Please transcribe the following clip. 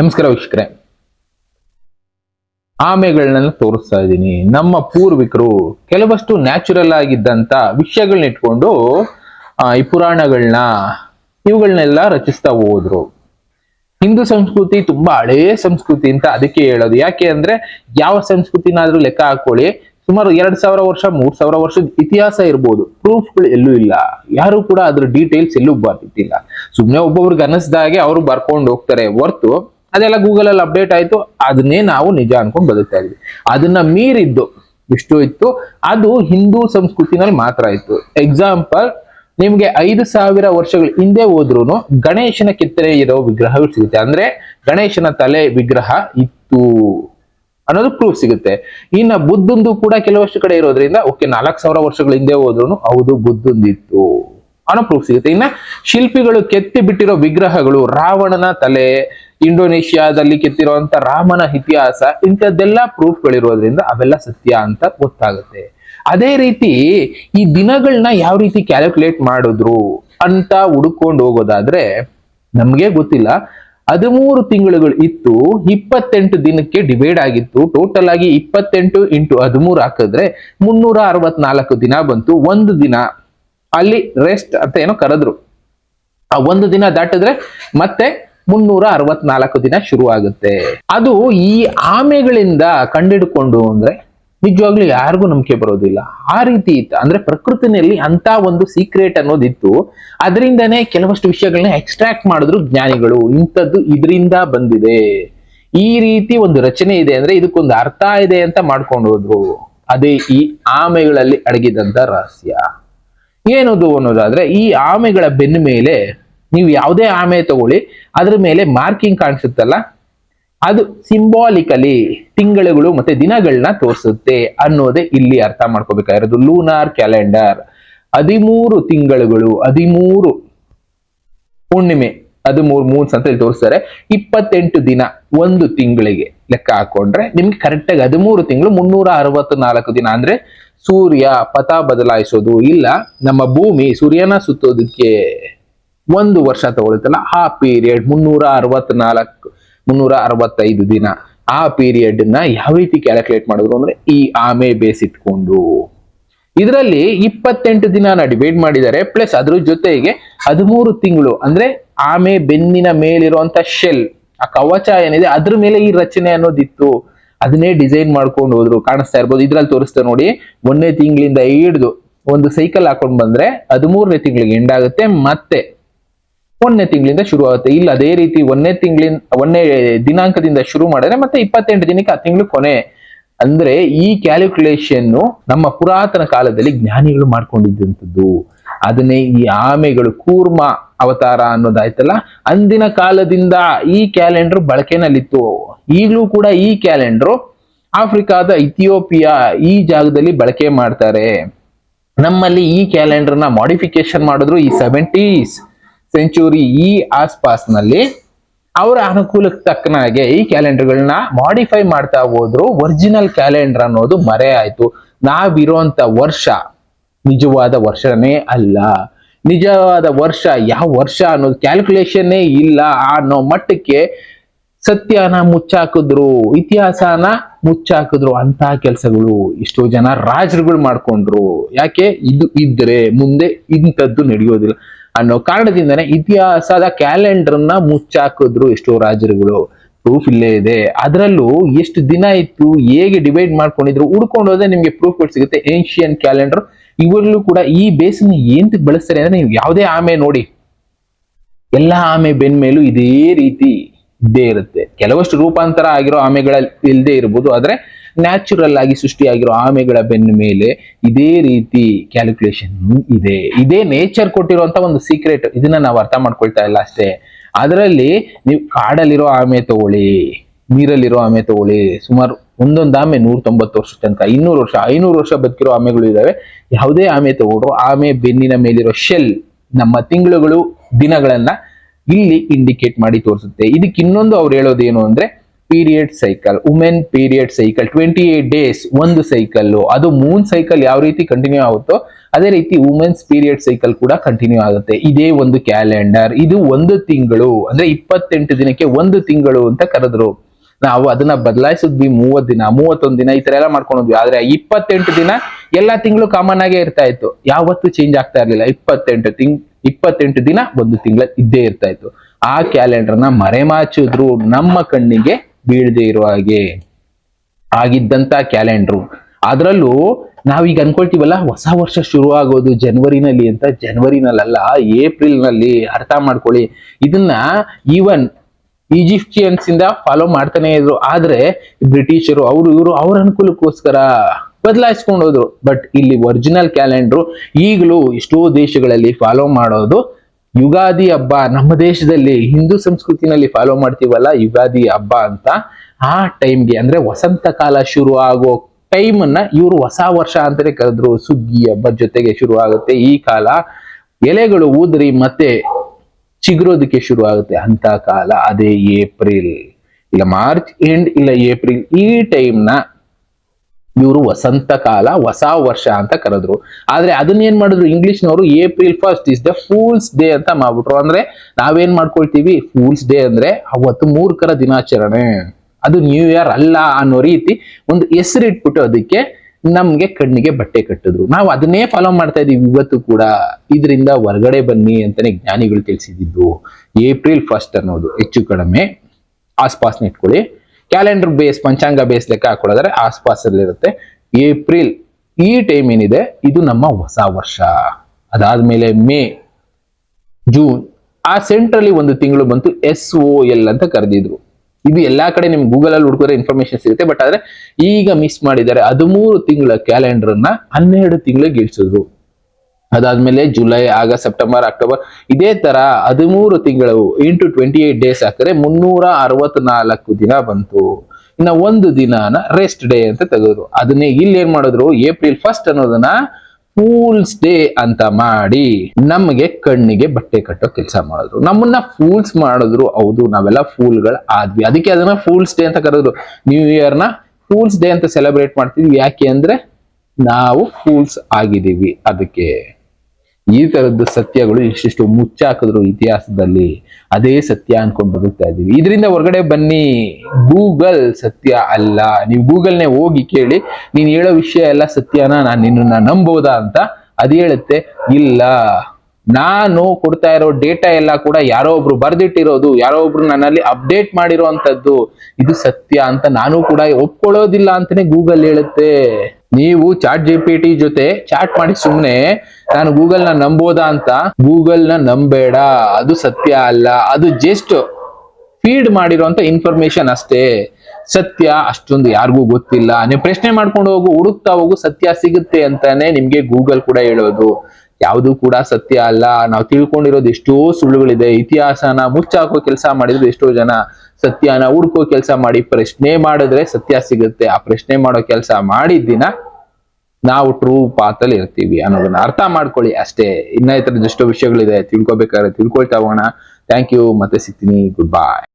ನಮಸ್ಕಾರ ವೀಕ್ಷಕರೇ. ಆಮೆಗಳನ್ನೆಲ್ಲ ತೋರಿಸ್ತಾ ಇದ್ದೀನಿ. ನಮ್ಮ ಪೂರ್ವಿಕರು ಕೆಲವಷ್ಟು ನ್ಯಾಚುರಲ್ ಆಗಿದ್ದಂತ ವಿಷಯಗಳನ್ನ ಇಟ್ಕೊಂಡು ಆ, ಈ ಪುರಾಣಗಳನ್ನ ಇವುಗಳನ್ನೆಲ್ಲ ರಚಿಸ್ತಾ ಹೋದ್ರು. ಹಿಂದೂ ಸಂಸ್ಕೃತಿ ತುಂಬಾ ಹಳೇ ಸಂಸ್ಕೃತಿ ಅಂತ ಅದಕ್ಕೆ ಹೇಳೋದು. ಯಾಕೆ ಅಂದ್ರೆ ಯಾವ ಸಂಸ್ಕೃತಿನಾದ್ರೂ ಲೆಕ್ಕ ಹಾಕೊಳ್ಳಿ. ಸುಮಾರು ಎರಡ್ ಸಾವಿರ ವರ್ಷ ಮೂರ್ ಸಾವಿರ ವರ್ಷದ ಇತಿಹಾಸ ಇರ್ಬೋದು. ಪ್ರೂಫ್ಗಳು ಎಲ್ಲೂ ಇಲ್ಲ. ಯಾರು ಕೂಡ ಅದ್ರ ಡೀಟೇಲ್ಸ್ ಎಲ್ಲೂ ಬರ್ತಿಲ್ಲ ಸುಮ್ನೆ ಒಬ್ಬೊಬ್ರಿಗೆ ಅನ್ನಿಸ್ದಾಗೆ ಅವರು ಬರ್ಕೊಂಡು ಹೋಗ್ತಾರೆ. ಹೊರ್ತು ಅದೆಲ್ಲ ಗೂಗಲ್ ಅಲ್ಲಿ ಅಪ್ಡೇಟ್ ಆಯ್ತು. ಅದನ್ನೇ ನಾವು ನಿಜ ಅನ್ಕೊಂಡು ಬದುಕ್ತಾ ಇದ್ವಿ. ಅದನ್ನ ಮೀರಿದ್ದು ಎಷ್ಟು ಇತ್ತು. ಅದು ಹಿಂದೂ ಸಂಸ್ಕೃತಿನಲ್ಲಿ ಮಾತ್ರ ಇತ್ತು. ಎಕ್ಸಾಂಪಲ್ ನಿಮ್ಗೆ ಐದು ಸಾವಿರ ವರ್ಷಗಳ ಹಿಂದೆ ಹೋದ್ರು ಗಣೇಶನ ಕೆತ್ತನೆ ಇರೋ ವಿಗ್ರಹಗಳು ಸಿಗುತ್ತೆ. ಅಂದ್ರೆ ಗಣೇಶನ ತಲೆ ವಿಗ್ರಹ ಇತ್ತು ಅನ್ನೋದು ಪ್ರೂಫ್ ಸಿಗುತ್ತೆ. ಇನ್ನ ಬುದ್ಧಂದು ಕೂಡ ಕೆಲವಷ್ಟು ಕಡೆ ಇರೋದ್ರಿಂದ ಓಕೆ ನಾಲ್ಕು ಸಾವಿರ ವರ್ಷಗಳ ಹಿಂದೆ ಹೋದ್ರು ಹೌದು, ಬುದ್ಧಂದಿತ್ತು ಅನ್ನೋ ಪ್ರೂಫ್ ಸಿಗುತ್ತೆ. ಇನ್ನ ಶಿಲ್ಪಿಗಳು ಕೆತ್ತಿ ಬಿಟ್ಟಿರೋ ವಿಗ್ರಹಗಳು ರಾವಣನ ತಲೆ ಇಂಡೋನೇಷ್ಯಾದಲ್ಲಿ ಕೆತ್ತಿರುವಂತ ರಾಮನ ಇತಿಹಾಸ, ಇಂಥದ್ದೆಲ್ಲ ಪ್ರೂಫ್ಗಳಿರೋದ್ರಿಂದ ಅವೆಲ್ಲ ಸತ್ಯ ಅಂತ ಗೊತ್ತಾಗುತ್ತೆ. ಅದೇ ರೀತಿ ಈ ದಿನಗಳನ್ನ ಯಾವ ರೀತಿ ಕ್ಯಾಲ್ಕುಲೇಟ್ ಮಾಡಿದ್ರು ಅಂತ ಹುಡುಕೊಂಡು ಹೋಗೋದಾದ್ರೆ ನಮ್ಗೆ ಗೊತ್ತಿಲ್ಲ. ಹದಿಮೂರು ತಿಂಗಳುಗಳು ಇತ್ತು, ಇಪ್ಪತ್ತೆಂಟು ದಿನಕ್ಕೆ ಡಿವೈಡ್ ಆಗಿತ್ತು. ಟೋಟಲ್ ಆಗಿ ಇಪ್ಪತ್ತೆಂಟು ಇಂಟು ಹದಿಮೂರು ಹಾಕಿದ್ರೆ ಮುನ್ನೂರ ಅರವತ್ನಾಲ್ಕು ದಿನ ಬಂತು. ಒಂದು ದಿನ ಅಲ್ಲಿ ರೆಸ್ಟ್ ಅಂತ ಏನೋ ಕರೆದ್ರು. ಆ ಒಂದು ದಿನ ದಾಟಿದ್ರೆ ಮತ್ತೆ ಮುನ್ನೂರ ಅರವತ್ನಾಲ್ಕು ದಿನ ಶುರು ಆಗುತ್ತೆ ಅದು ಈ ಆಮೆಗಳಿಂದ ಕಂಡಿಡ್ಕೊಂಡು ಅಂದ್ರೆ ನಿಜವಾಗ್ಲೂ ಯಾರಿಗೂ ನಂಬಿಕೆ ಬರೋದಿಲ್ಲ. ಆ ರೀತಿ ಇತ್ತು. ಅಂದ್ರೆ ಪ್ರಕೃತಿನಲ್ಲಿ ಅಂತ ಒಂದು ಸೀಕ್ರೆಟ್ ಅನ್ನೋದಿತ್ತು. ಅದರಿಂದನೇ ಕೆಲವಷ್ಟು ವಿಷಯಗಳನ್ನ ಎಕ್ಸ್ಟ್ರಾಕ್ಟ್ ಮಾಡಿದ್ರು ಜ್ಞಾನಿಗಳು. ಇಂಥದ್ದು ಇದರಿಂದ ಬಂದಿದೆ. ಈ ರೀತಿ ಒಂದು ರಚನೆ ಇದೆ ಅಂದ್ರೆ ಇದಕ್ಕೊಂದು ಅರ್ಥ ಇದೆ ಅಂತ ಮಾಡ್ಕೊಂಡು ಹೋದ್ರು. ಅದೇ ಈ ಆಮೆಗಳಲ್ಲಿ ಅಡಗಿದಂತ ರಹಸ್ಯ. ಏನದು ಅನ್ನೋದಾದ್ರೆ ಈ ಆಮೆಗಳ ಬೆನ್ನ ಮೇಲೆ ನೀವು ಯಾವುದೇ ಆಮೆ ತಗೊಳ್ಳಿ, ಅದ್ರ ಮೇಲೆ ಮಾರ್ಕಿಂಗ್ ಕಾಣಿಸುತ್ತಲ್ಲ, ಅದು ಸಿಂಬಾಲಿಕಲಿ ತಿಂಗಳುಗಳು ಮತ್ತೆ ದಿನಗಳನ್ನ ತೋರಿಸುತ್ತೆ ಅನ್ನೋದೇ ಇಲ್ಲಿ ಅರ್ಥ ಮಾಡ್ಕೋಬೇಕಾಗಿರೋದು. ಲೂನಾರ್ ಕ್ಯಾಲೆಂಡರ್ ಹದಿಮೂರು ತಿಂಗಳುಗಳು, ಹದಿಮೂರು ಹುಣ್ಣಿಮೆ ಹದಿಮೂರು ಮೂನ್ಸ್ ಅಂತ ತೋರಿಸ್ತಾರೆ. ಇಪ್ಪತ್ತೆಂಟು ದಿನ ಒಂದು ತಿಂಗಳಿಗೆ ಲೆಕ್ಕ ಹಾಕೊಂಡ್ರೆ ನಿಮ್ಗೆ ಕರೆಕ್ಟ್ ಆಗಿ ಹದಿಮೂರು ತಿಂಗಳು ಮುನ್ನೂರ ಅರವತ್ತು ನಾಲ್ಕು ದಿನ ಅಂದ್ರೆ ಸೂರ್ಯ ಪಥ ಬದಲಾಯಿಸೋದು. ಇಲ್ಲ, ನಮ್ಮ ಭೂಮಿ ಸೂರ್ಯನ ಸುತ್ತೋದಕ್ಕೆ ಒಂದು ವರ್ಷ ತಗೊಳುತ್ತಲ್ಲ, ಆ ಪೀರಿಯಡ್ ಮುನ್ನೂರ ಅರವತ್ನಾಲ್ಕು, ಮುನ್ನೂರ ಅರವತ್ತೈದು ದಿನ. ಆ ಪೀರಿಯಡ್ನ ಯಾವ ರೀತಿ ಕ್ಯಾಲ್ಕುಲೇಟ್ ಮಾಡಿದ್ರು ಅಂದ್ರೆ ಈ ಆಮೆ ಬೇಸ್ ಇಟ್ಕೊಂಡು. ಇದರಲ್ಲಿ ಇಪ್ಪತ್ತೆಂಟು ದಿನನ ಡಿವೈಡ್ ಮಾಡಿದ್ದಾರೆ ಪ್ಲಸ್ ಅದ್ರ ಜೊತೆಗೆ ಹದಿಮೂರು ತಿಂಗಳು, ಅಂದ್ರೆ ಆಮೆ ಬೆನ್ನಿನ ಮೇಲಿರುವಂತ ಶೆಲ್ ಆ ಕವಚ ಏನಿದೆ, ಅದ್ರ ಮೇಲೆ ಈ ರಚನೆ ಅನ್ನೋದಿತ್ತು. ಅದನ್ನೇ ಡಿಸೈನ್ ಮಾಡ್ಕೊಂಡು ಹೋದ್ರು, ಕಾಣಿಸ್ತಾ ಇರ್ಬೋದು. ಇದ್ರಲ್ಲಿ ತೋರಿಸ್ತಾ ನೋಡಿ ಒಂದೇ ತಿಂಗಳಿಂದ ಹಿಡಿದು ಒಂದು ಸೈಕಲ್ ಹಾಕೊಂಡ್ ಬಂದ್ರೆ ಹದಿಮೂರನೇ ತಿಂಗಳಿಗೆ ಎಂಡ್ ಆಗುತ್ತೆ. ಮತ್ತೆ ಒಂದನೇ ತಿಂಗಳಿಂದ ಶುರು ಆಗುತ್ತೆ. ಇಲ್ಲ, ಅದೇ ರೀತಿ ಒಂದನೇ ತಿಂಗಳಿಂದ ಒಂದನೇ ದಿನಾಂಕದಿಂದ ಶುರು ಮಾಡಿದ್ರೆ ಮತ್ತೆ ಇಪ್ಪತ್ತೆಂಟು ದಿನಕ್ಕೆ ಆ ತಿಂಗಳು ಕೊನೆ. ಅಂದ್ರೆ ಈ ಕ್ಯಾಲ್ಕುಲೇಷನ್ ನಮ್ಮ ಪುರಾತನ ಕಾಲದಲ್ಲಿ ಜ್ಞಾನಿಗಳು ಮಾಡ್ಕೊಂಡಿದ್ದಂಥದ್ದು. ಅದನ್ನೇ ಈ ಆಮೆಗಳು, ಕೂರ್ಮ ಅವತಾರ ಅನ್ನೋದಾಯ್ತಲ್ಲ, ಅಂದಿನ ಕಾಲದಿಂದ ಈ ಕ್ಯಾಲೆಂಡರ್ ಬಳಕೆನಲ್ಲಿತ್ತು. ಈಗಲೂ ಕೂಡ ಈ ಕ್ಯಾಲೆಂಡರ್ ಆಫ್ರಿಕಾದ ಇಥಿಯೋಪಿಯಾ ಈ ಜಾಗದಲ್ಲಿ ಬಳಕೆ ಮಾಡ್ತಾರೆ. ನಮ್ಮಲ್ಲಿ ಈ ಕ್ಯಾಲೆಂಡರ್ನ ಮಾಡಿಫಿಕೇಶನ್ ಮಾಡಿದ್ರು ಈ ಸೆವೆಂಟೀಸ್ ಸೆಂಚುರಿ ಈ ಆಸ್ಪಾಸ್ನಲ್ಲಿ ಅವರ ಅನುಕೂಲಕ್ಕೆ ತಕ್ಕನಾಗೆ ಈ ಕ್ಯಾಲೆಂಡರ್ಗಳನ್ನ ಮಾಡಿಫೈ ಮಾಡ್ತಾ ಹೋದ್ರು ಒರಿಜಿನಲ್ ಕ್ಯಾಲೆಂಡರ್ ಅನ್ನೋದು ಮರೆ ಆಯ್ತು. ನಾವಿರೋಂಥ ವರ್ಷ ನಿಜವಾದ ವರ್ಷನೇ ಅಲ್ಲ. ನಿಜವಾದ ವರ್ಷ ಯಾವ ವರ್ಷ ಅನ್ನೋದು ಕ್ಯಾಲ್ಕುಲೇಷನ್ನೇ ಇಲ್ಲ ಅನ್ನೋ ಮಟ್ಟಕ್ಕೆ ಸತ್ಯನ ಮುಚ್ಚಾಕಿದ್ರು, ಇತಿಹಾಸನ ಮುಚ್ಚಾಕಿದ್ರು ಅಂತ ಕೆಲಸಗಳು ಎಷ್ಟೋ ಜನ ರಾಜರುಗಳು ಮಾಡ್ಕೊಂಡ್ರು. ಯಾಕೆ? ಇದು ಇದ್ರೆ ಮುಂದೆ ಇಂಥದ್ದು ನಡೆಯೋದಿಲ್ಲ. ಅನ್ನೋ ಕಾರಣದಿಂದನೇ ಇತಿಹಾಸದ ಕ್ಯಾಲೆಂಡರ್ನ ಮುಚ್ಚಾಕಿದ್ರು ಎಷ್ಟೋ ರಾಜರುಗಳು. ಪ್ರೂಫ್ ಇಲ್ಲೇ ಇದೆ. ಅದರಲ್ಲೂ ಎಷ್ಟು ದಿನ ಇತ್ತು, ಹೇಗೆ ಡಿವೈಡ್ ಮಾಡ್ಕೊಂಡಿದ್ರು ಹುಡ್ಕೊಂಡು ಹೋದ್ರೆ ನಿಮ್ಗೆ ಪ್ರೂಫ್ಗಳು ಸಿಗುತ್ತೆ. ಏನ್ಷಿಯನ್ ಕ್ಯಾಲೆಂಡರ್ ಇವರಲ್ಲೂ ಕೂಡ ಈ ಬೇಸ್ನ ಏನ್ ಬಳಸ್ತಾರೆ ಅಂದ್ರೆ ನೀವು ಯಾವುದೇ ಆಮೆ ನೋಡಿ. ಎಲ್ಲ ಆಮೆ ಬೆನ್ಮೇಲೂ ಇದೇ ರೀತಿ ಇದ್ದೇ ಇರುತ್ತೆ. ಕೆಲವಷ್ಟು ರೂಪಾಂತರ ಆಗಿರೋ ಆಮೆಗಳ ಇಲ್ಲದೆ ಇರ್ಬೋದು, ಆದ್ರೆ ನ್ಯಾಚುರಲ್ ಆಗಿ ಸೃಷ್ಟಿಯಾಗಿರೋ ಆಮೆಗಳ ಬೆನ್ನ ಮೇಲೆ ಇದೇ ರೀತಿ ಕ್ಯಾಲ್ಕುಲೇಷನ್ ಇದೆ. ಇದೇ ನೇಚರ್ ಕೊಟ್ಟಿರುವಂತ ಒಂದು ಸೀಕ್ರೆಟ್ ಇದನ್ನ ನಾವು ಅರ್ಥ ಮಾಡ್ಕೊಳ್ತಾ ಇಲ್ಲ ಅಷ್ಟೇ. ಅದರಲ್ಲಿ ನೀವು ಕಾಡಲ್ಲಿರೋ ಆಮೆ ತಗೊಳ್ಳಿ, ನೀರಲ್ಲಿರೋ ಆಮೆ ತಗೊಳ್ಳಿ. ಸುಮಾರು ಒಂದೊಂದು ಆಮೆ ನೂರ ತೊಂಬತ್ತು ವರ್ಷ ತನಕ, ಇನ್ನೂರು ವರ್ಷ, ಐನೂರು ವರ್ಷ ಬದುಕಿರೋ ಆಮೆಗಳು ಇದಾವೆ. ಯಾವುದೇ ಆಮೆ ತಗೊಂಡ್ರು ಆಮೆ ಬೆನ್ನಿನ ಮೇಲಿರೋ ಶೆಲ್ ನಮ್ಮ ತಿಂಗಳುಗಳು, ದಿನಗಳನ್ನ ಇಲ್ಲಿ ಇಂಡಿಕೇಟ್ ಮಾಡಿ ತೋರಿಸುತ್ತೆ. ಇದಕ್ಕೆ ಇನ್ನೊಂದು ಅವ್ರು ಹೇಳೋದು ಏನು ಅಂದ್ರೆ period cycle women period cycle twenty eight days ಒಂದು ಸೈಕಲ್ ಅದು ಮೂನ್ ಸೈಕಲ್ ಯಾವ ರೀತಿ ಕಂಟಿನ್ಯೂ ಆಗುತ್ತೋ ಅದೇ ರೀತಿ ವುಮೆನ್ಸ್ ಪೀರಿಯಡ್ ಸೈಕಲ್ ಕೂಡ ಕಂಟಿನ್ಯೂ ಆಗುತ್ತೆ. ಇದೇ ಒಂದು ಕ್ಯಾಲೆಂಡರ್ ಇದು ಒಂದು ತಿಂಗಳು, ಅಂದ್ರೆ ಇಪ್ಪತ್ತೆಂಟು ದಿನಕ್ಕೆ ಒಂದು ತಿಂಗಳು ಅಂತ ಕರೆದ್ರು. ನಾವು ಅದನ್ನ ಬದಲಾಯಿಸಿದ್ವಿ ಮೂವತ್ತು ದಿನ, ಮೂವತ್ತೊಂದು ದಿನ ಈ ತರ ಎಲ್ಲ ಮಾಡ್ಕೊಂಡ್ವಿ. ಆದ್ರೆ ಇಪ್ಪತ್ತೆಂಟು ದಿನ ಎಲ್ಲಾ ತಿಂಗಳು ಕಾಮನ್ ಆಗೇ ಇರ್ತಾ ಇತ್ತು. ಯಾವತ್ತೂ ಚೇಂಜ್ ಆಗ್ತಾ ಇರ್ಲಿಲ್ಲ. ಇಪ್ಪತ್ತೆಂಟು ತಿಂಗ್, ಇಪ್ಪತ್ತೆಂಟು ದಿನ ಒಂದು ತಿಂಗಳ ಇದ್ದೇ ಇರ್ತಾ ಇತ್ತು. ಆ ಕ್ಯಾಲೆಂಡರ್ನ ಮರೆಮಾಚಿದ್ರು ನಮ್ಮ ಕಣ್ಣಿಗೆ ಬೀಳದೆ ಇರುವ ಹಾಗೆ ಆಗಿದ್ದಂತ ಕ್ಯಾಲೆಂಡ್ರು ಅದರಲ್ಲೂ ನಾವೀಗ ಅನ್ಕೊಳ್ತೀವಲ್ಲ, ಹೊಸ ವರ್ಷ ಶುರು ಆಗೋದು ಜನವರಿನಲ್ಲಿ ಅಂತ ಜನವರಿನಲ್ಲ ಏಪ್ರಿಲ್ನಲ್ಲಿ ಅರ್ಥ ಮಾಡ್ಕೊಳ್ಳಿ. ಇದನ್ನ ಈವನ್ ಈಜಿಪ್ಟಿಯನ್ಸ್ ಇಂದ ಫಾಲೋ ಮಾಡ್ತಾನೆ ಇದ್ರು. ಆದ್ರೆ ಬ್ರಿಟಿಷರು, ಅವರು ಇವರು ಅವ್ರ ಅನುಕೂಲಕ್ಕೋಸ್ಕರ ಬದಲಾಯಿಸ್ಕೊಂಡು ಹೋದ್ರು ಬಟ್ ಇಲ್ಲಿ ಒರಿಜಿನಲ್ ಕ್ಯಾಲೆಂಡ್ರು ಈಗಲೂ ಎಷ್ಟೋ ದೇಶಗಳಲ್ಲಿ ಫಾಲೋ ಮಾಡೋದು ಯುಗಾದಿ ಹಬ್ಬ. ನಮ್ಮ ದೇಶದಲ್ಲಿ ಹಿಂದೂ ಸಂಸ್ಕೃತಿನಲ್ಲಿ ಫಾಲೋ ಮಾಡ್ತೀವಲ್ಲ ಯುಗಾದಿ ಹಬ್ಬ ಅಂತ. ಆ ಟೈಮ್ಗೆ ಅಂದ್ರೆ ವಸಂತ ಕಾಲ ಶುರು ಆಗೋ ಟೈಮನ್ನ ಇವರು ಹೊಸ ವರ್ಷ ಅಂತಾನೆ ಕರೆದ್ರು. ಸುಗ್ಗಿ ಹಬ್ಬ ಜೊತೆಗೆ ಶುರು ಆಗುತ್ತೆ. ಈ ಕಾಲ ಎಲೆಗಳು ಊದ್ರಿ ಮತ್ತೆ ಚಿಗುರೋದಕ್ಕೆ ಶುರು ಆಗುತ್ತೆ. ಅಂತ ಕಾಲ. ಅದೇ ಏಪ್ರಿಲ್. ಇಲ್ಲ ಮಾರ್ಚ್, ಎಂಡ್, ಇಲ್ಲ ಏಪ್ರಿಲ್. ಈ ಟೈಮ್ನ ಇವರು ವಸಂತ ಕಾಲ ಹೊಸ ವರ್ಷ ಅಂತ ಕರೆದ್ರು. ಆದ್ರೆ ಅದನ್ನ ಏನ್ ಮಾಡಿದ್ರು? ಇಂಗ್ಲಿಷ್ನವರು April first is the fools day ಅಂತ ಮಾಡ್ಬಿಟ್ರು. ಅಂದ್ರೆ ನಾವೇನ್ ಮಾಡ್ಕೊಳ್ತೀವಿ? ಫೂಲ್ಸ್ ಡೇ ಅಂದ್ರೆ ಅವತ್ತು ಮೂರ್ಖರ ದಿನಾಚರಣೆ. ಅದು ನ್ಯೂ ಇಯರ್ ಅಲ್ಲ ಅನ್ನೋ ರೀತಿ ಒಂದು ಹೆಸರು ಇಟ್ಬಿಟ್ಟು ಅದಕ್ಕೆ ನಮ್ಗೆ ಕಣ್ಣಿಗೆ ಬಟ್ಟೆ ಕಟ್ಟಿದ್ರು. ನಾವು ಅದನ್ನೇ ಫಾಲೋ ಮಾಡ್ತಾ ಇದೀವಿ ಇವತ್ತು ಕೂಡ. ಇದರಿಂದ ಹೊರಗಡೆ ಬನ್ನಿ ಅಂತಾನೆ ಜ್ಞಾನಿಗಳು ತಿಳಿಸಿದ್ದು. ಏಪ್ರಿಲ್ ಫಸ್ಟ್ ಅನ್ನೋದು. ಹೆಚ್ಚು ಕಡಿಮೆ. ಆಸ್ಪಾಸ್ನ ಇಟ್ಕೊಳ್ಳಿ. ಕ್ಯಾಲೆಂಡರ್ ಬೇಸ್ ಪಂಚಾಂಗ ಬೇಸ್ ಲೆಕ್ಕ ಹಾಕೊಳ್ಳೋದ್ರೆ ಆಸ್ಪಾಸಲ್ಲಿರುತ್ತೆ ಏಪ್ರಿಲ್ ಈ ಟೈಮ್ ಏನಿದೆ, ಇದು ನಮ್ಮ ಹೊಸ ವರ್ಷ. ಅದಾದ್ಮೇಲೆ ಮೇ, ಜೂನ್, ಆ ಸೆಂಟ್ರಲ್ಲಿ ಒಂದು ತಿಂಗಳು ಬಂತು ಎಸ್ ಓ ಎಲ್ ಅಂತ ಕರೆದಿದ್ರು. ಇದು ಎಲ್ಲಾ ಕಡೆ ನಿಮ್ಗೆ ಗೂಗಲ್ ಅಲ್ಲಿ ಹುಡುಕಿದ್ರೆ ಇನ್ಫಾರ್ಮೇಶನ್ ಸಿಗುತ್ತೆ ಬಟ್ ಆದ್ರೆ ಈಗ ಮಿಸ್ ಮಾಡಿದ್ದಾರೆ. ಹದಿಮೂರು ತಿಂಗಳ ಕ್ಯಾಲೆಂಡರ್ನ ಹನ್ನೆರಡು ತಿಂಗಳಿಗೆ ಇಳಿಸಿದ್ರು ಅದಾದ್ಮೇಲೆ ಜುಲೈ, ಆಗಸ್ಟ್, ಸೆಪ್ಟೆಂಬರ್, ಅಕ್ಟೋಬರ್ ಇದೇ ತರ ಹದಿಮೂರು ತಿಂಗಳು ಇಂಟು ಟ್ವೆಂಟಿ ಏಟ್ ಡೇಸ್ ಹಾಕಿದ್ರೆ ಮುನ್ನೂರ ಅರವತ್ನಾಲ್ಕು ದಿನ ಬಂತು. ಇನ್ನ ಒಂದು ದಿನನ ರೆಸ್ಟ್ ಡೇ ಅಂತ ತೆಗೆದ್ರು. ಅದನ್ನೇ ಇಲ್ಲಿ ಏನ್ ಮಾಡಿದ್ರು? ಏಪ್ರಿಲ್ ಫಸ್ಟ್ ಅನ್ನೋದನ್ನ ಫೂಲ್ಸ್ ಡೇ ಅಂತ ಮಾಡಿ ನಮಗೆ ಕಣ್ಣಿಗೆ ಬಟ್ಟೆ ಕಟ್ಟೋ ಕೆಲಸ ಮಾಡಿದ್ರು. ನಮ್ಮನ್ನ ಫೂಲ್ಸ್ ಮಾಡಿದ್ರು. ಹೌದು, ನಾವೆಲ್ಲ ಫೂಲ್ಗಳು ಆದ್ವಿ. ಅದಕ್ಕೆ ಅದನ್ನ ಫೂಲ್ಸ್ ಡೇ ಅಂತ ಕರೆದ್ರು. ನ್ಯೂ ಇಯರ್ನ ಫೂಲ್ಸ್ ಡೇ ಅಂತ ಸೆಲೆಬ್ರೇಟ್ ಮಾಡ್ತಿದ್ವಿ. ಯಾಕೆ ಅಂದ್ರೆ ನಾವು ಫೂಲ್ಸ್ ಆಗಿದ್ದೀವಿ. ಅದಕ್ಕೆ ಈ ತರದ ಸತ್ಯಗಳು ಇಷ್ಟಿಷ್ಟು ಮುಚ್ಚಾಕಿದ್ರು ಇತಿಹಾಸದಲ್ಲಿ ಅದೇ ಸತ್ಯ ಅನ್ಕೊಂಡು ಬದುಕ್ತಾ ಇದೀವಿ ಇದರಿಂದ ಹೊರಗಡೆ ಬನ್ನಿ. ಗೂಗಲ್ ಸತ್ಯ ಅಲ್ಲ. ನೀವು ಗೂಗಲ್ನೇ ಹೋಗಿ ಕೇಳಿ, ನೀನ್ ಹೇಳೋ ವಿಷಯ ಎಲ್ಲ ಸತ್ಯನ? ನಾನು ನಿನ್ನನ್ನ ನಂಬೋದಾ ಅಂತ ಅದು ಹೇಳುತ್ತೆ. ಇಲ್ಲ. ನಾನು ಕೊಡ್ತಾ ಇರೋ ಡೇಟಾ ಎಲ್ಲ ಕೂಡ ಯಾರೋ ಒಬ್ರು ಬರ್ದಿಟ್ಟಿರೋದು, ಯಾರೋ ಒಬ್ರು ನನ್ನಲ್ಲಿ ಅಪ್ಡೇಟ್ ಮಾಡಿರೋಂಥದ್ದು, ಇದು ಸತ್ಯ ಅಂತ ನಾನು ಕೂಡ ಒಪ್ಕೊಳ್ಳೋದಿಲ್ಲ ಅಂತಾನೆ ಗೂಗಲ್ ಹೇಳುತ್ತೆ. ನೀವು ಚಾಟ್ ಜಿ ಪಿ ಟಿ ಜೊತೆ ಚಾಟ್ ಮಾಡಿ ಸುಮ್ನೆ ನಾನು ಗೂಗಲ್ನ ನಂಬೋದಾ ಅಂತ ಗೂಗಲ್ನ ನಂಬೇಡ. ಅದು ಸತ್ಯ ಅಲ್ಲ. ಅದು ಜಸ್ಟ್ ಫೀಡ್ ಮಾಡಿರುವಂತ ಇನ್ಫಾರ್ಮೇಶನ್ ಅಷ್ಟೇ. ಸತ್ಯ ಅಷ್ಟೊಂದು ಯಾರಿಗೂ ಗೊತ್ತಿಲ್ಲ. ನೀವು ಪ್ರಶ್ನೆ ಮಾಡ್ಕೊಂಡು ಹೋಗು, ಹುಡುಕ್ತಾ ಹೋಗು ಸತ್ಯ ಸಿಗುತ್ತೆ ಅಂತಾನೆ ನಿಮ್ಗೆ ಗೂಗಲ್ ಕೂಡ ಹೇಳೋದು. ಯಾವುದು ಕೂಡ ಸತ್ಯ ಅಲ್ಲ. ನಾವು ತಿಳ್ಕೊಂಡಿರೋದು ಎಷ್ಟೋ ಸುಳ್ಳುಗಳಿದೆ. ಇತಿಹಾಸನ ಮುಚ್ಚಾಕೋ ಕೆಲಸ ಮಾಡಿದ್ರು ಎಷ್ಟೋ ಜನ ಸತ್ಯನ ಹುಡ್ಕೋ ಕೆಲಸ ಮಾಡಿ ಪ್ರಶ್ನೆ ಮಾಡಿದ್ರೆ ಸತ್ಯ ಸಿಗುತ್ತೆ. ಆ ಪ್ರಶ್ನೆ ಮಾಡೋ ಕೆಲಸ ಮಾಡಿದ್ದಿನ ನಾವು ಟ್ರೂ ಪಾತಲ್ಲಿ ಇರ್ತೀವಿ ಅನ್ನೋದನ್ನ ಅರ್ಥ ಮಾಡ್ಕೊಳ್ಳಿ ಅಷ್ಟೇ. ಇನ್ನ ಈ ತರದ ಎಷ್ಟೋ ವಿಷಯಗಳಿದೆ. ತಿಳ್ಕೊಬೇಕಾದ್ರೆ ತಿಳ್ಕೊಳ್ತಾ ಹೋಗೋಣ. ಥ್ಯಾಂಕ್ ಯು ಮತ್ತೆ ಸಿಗ್ತೀನಿ. ಗುಡ್ ಬಾಯ್